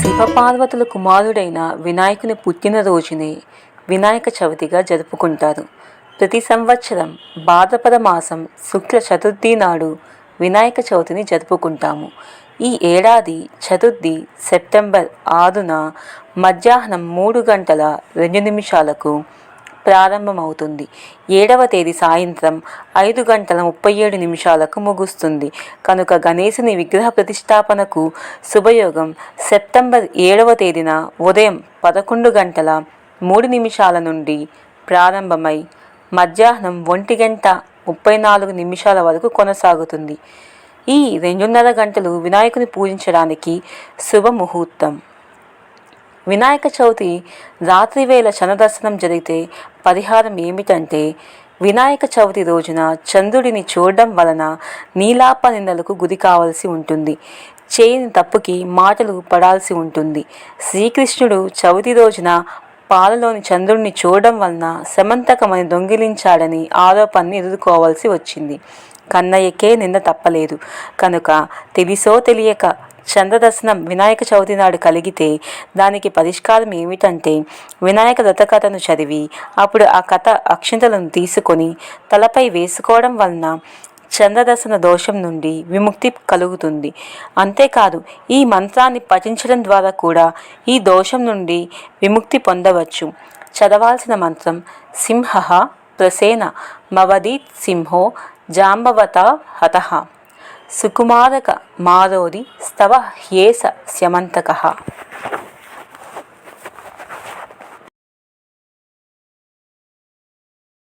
శివపార్వతుల కుమారుడైన వినాయకుని పుట్టినరోజునే వినాయక చవితిగా జరుపుకుంటారు. ప్రతి సంవత్సరం భాద్రపద మాసం శుక్ల చతుర్థి నాడు వినాయక చవితిని జరుపుకుంటాము. ఈ ఏడాది చతుర్థి సెప్టెంబర్ ఆరున మధ్యాహ్నం మూడు గంటల రెండు నిమిషాలకు ప్రారంభమవుతుంది. ఏడవ తేదీ సాయంత్రం ఐదు గంటల ముప్పై ఏడు నిమిషాలకు ముగుస్తుంది. కనుక గణేశుని విగ్రహ ప్రతిష్టాపనకు శుభయోగం. సెప్టెంబర్ ఏడవ తేదీన ఉదయం పదకొండు గంటల మూడు నిమిషాల నుండి ప్రారంభమై మధ్యాహ్నం ఒంటి గంట ముప్పై నాలుగు నిమిషాల వరకు కొనసాగుతుంది. ఈ రెండున్నర గంటలు వినాయకుని పూజించడానికి శుభముహూర్తం. వినాయక చవితి రాత్రి వేళ చంద్రదర్శనం జరిగితే పరిహారం ఏమిటంటే వినాయక చవితి రోజున చంద్రుడిని చూడడం వలన నీలాప నిందలకు గురి కావాల్సి ఉంటుంది. చేయని తప్పుకి మాటలు పడాల్సి ఉంటుంది. శ్రీకృష్ణుడు చవితి రోజున పాలలోని చంద్రుడిని చూడడం వలన సమంతకమని దొంగిలించాడని ఆరోపణని ఎదుర్కోవాల్సి వచ్చింది. కన్నయ్యకే నింద తప్పలేదు. కనుక తెలిసో తెలియక చంద్రదర్శనం వినాయక చవితి నాడు కలిగితే దానికి పరిష్కారం ఏమిటంటే వినాయక దత్తకథను చదివి అప్పుడు ఆ కథ అక్షింతలను తీసుకొని తలపై వేసుకోవడం వలన చంద్రదర్శన దోషం నుండి విముక్తి కలుగుతుంది. అంతేకాదు ఈ మంత్రాన్ని పఠించడం ద్వారా కూడా ఈ దోషం నుండి విముక్తి పొందవచ్చు. చదవాల్సిన మంత్రం సింహ ప్రసేన మవదీత్ సింహో జాంబవత హతః. సుకుమారక మారోరి స్తవ హ్యేస స్యమంతకః.